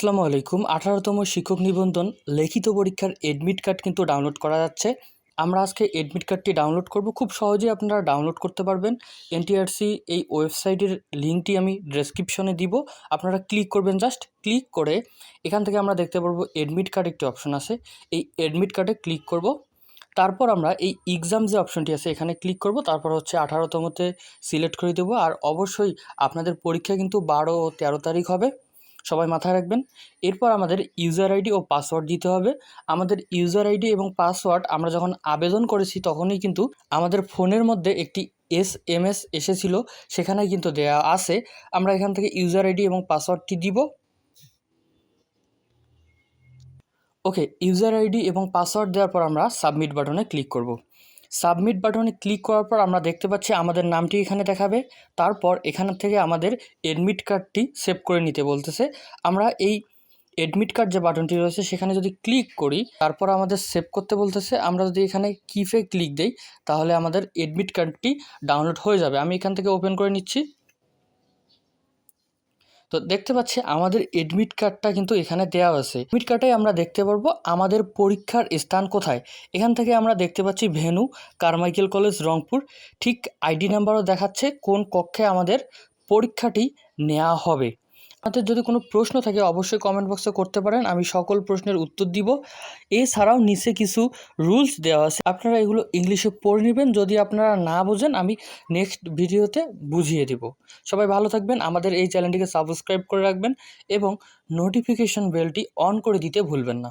আসসালামু আলাইকুম। আঠারোতম শিক্ষক নিবন্ধন, লিখিত পরীক্ষার এডমিট কার্ড কিন্তু ডাউনলোড করা যাচ্ছে। আমরা আজকে এডমিট কার্ডটি ডাউনলোড করব। খুব সহজেই আপনারা ডাউনলোড করতে পারবেন। এনটিআরসি এই ওয়েবসাইটের লিঙ্কটি আমি ডেসক্রিপশনে দিব। আপনারা ক্লিক করবেন জাস্ট ক্লিক করে এখান থেকে আমরা দেখতে পারব এডমিট কার্ড একটি অপশন আছে। এই এডমিট কার্ডে ক্লিক করব। তারপর আমরা এই এক্সাম যে অপশনটি আছে, এখানে ক্লিক করব। তারপর হচ্ছে আঠারোতমতে সিলেক্ট করে দেবো। আর অবশ্যই আপনাদের পরীক্ষা কিন্তু বারো তেরো তারিখ হবে। সবাই মাথায় রাখবেন। এরপর আমাদের ইউজার আইডি ও পাসওয়ার্ড দিতে হবে। আমাদের ইউজার আইডি এবং পাসওয়ার্ড আমরা যখন আবেদন করেছি তখনই কিন্তু আমাদের ফোনের মধ্যে একটি এস এম এস এসেছিল সেখানে কিন্তু দেয়া আছে। আমরা এখান থেকে ইউজার আইডি এবং পাসওয়ার্ডটি দিব। ওকে ইউজার আইডি এবং পাসওয়ার্ড দেওয়ার পর আমরা সাবমিট বাটনে ক্লিক করব। সাবমিট বাটনে ক্লিক করার পর আমরা দেখতে পাচ্ছি আমাদের নামটি এখানে দেখাবে। তারপর এখান থেকে আমাদের এডমিট কার্ডটি সেভ করে নিতে বলতেছে। আমরা এই এডমিট কার্ড যে বাটনটি রয়েছে, সেখানে যদি ক্লিক করি, তারপর আমাদের সেভ করতে বলতেছে। আমরা যদি এখানে কিফে ক্লিক দেই, তাহলে আমাদের এডমিট কার্ডটি ডাউনলোড হয়ে যাবে। আমি এখান থেকে ওপেন করে নিচ্ছি। তো দেখতে পাচ্ছি আমাদের এডমিট কার্ডটা কিন্তু এখানে দেওয়া আছে। এডমিট কার্ডে আমরা দেখতে পারব আমাদের পরীক্ষার স্থান কোথায়। এখান থেকে আমরা দেখতে পাচ্ছি ভেনু, কারমাইকেল কলেজ, রংপুর। ঠিক আইডি নাম্বারও দেখাচ্ছে কোন কক্ষে আমাদের পরীক্ষাটি নেওয়া হবে। আপনাদের যদি কোনো প্রশ্ন থাকে, অবশ্যই কমেন্ট বক্সে করতে পারেন। আমি সকল প্রশ্নের উত্তর দিব। এছাড়াও নিচে কিছু রুলস দেওয়া আছে। আপনারা এগুলো ইংলিশে পড়ে নেবেন। যদি আপনারা না বোঝেন, আমি নেক্সট ভিডিওতে বুঝিয়ে দিব। সবাই ভালো থাকবেন। আমাদের এই চ্যানেলটিকে সাবস্ক্রাইব করে রাখবেন এবং নোটিফিকেশন বেলটি অন করে দিতে ভুলবেন না।